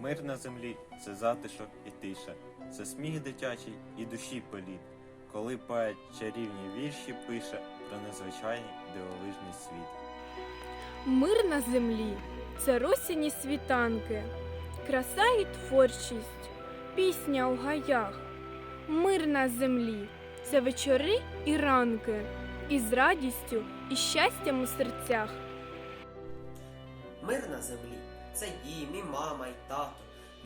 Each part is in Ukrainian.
Мир на землі це затишок і тиша, це сміх дитячий і душі політ, коли поет чарівні вірші пише про незвичайний дивовижний світ. Мир на землі це росяні світанки, краса і творчість, пісня у гаях. Мир на землі це вечори і ранки, із радістю і щастям у серцях. Мир на землі це дім, і мама, і тато.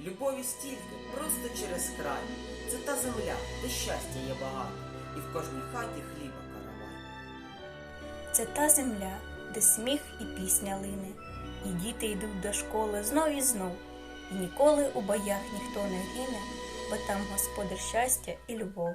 Любові стільки просто через край. Це та земля, де щастя є багато, і в кожній хаті хліба каравай. Це та земля, де сміх і пісня лине, і діти йдуть до школи знов і знов, і ніколи у боях ніхто не гине, бо там господар щастя і любов.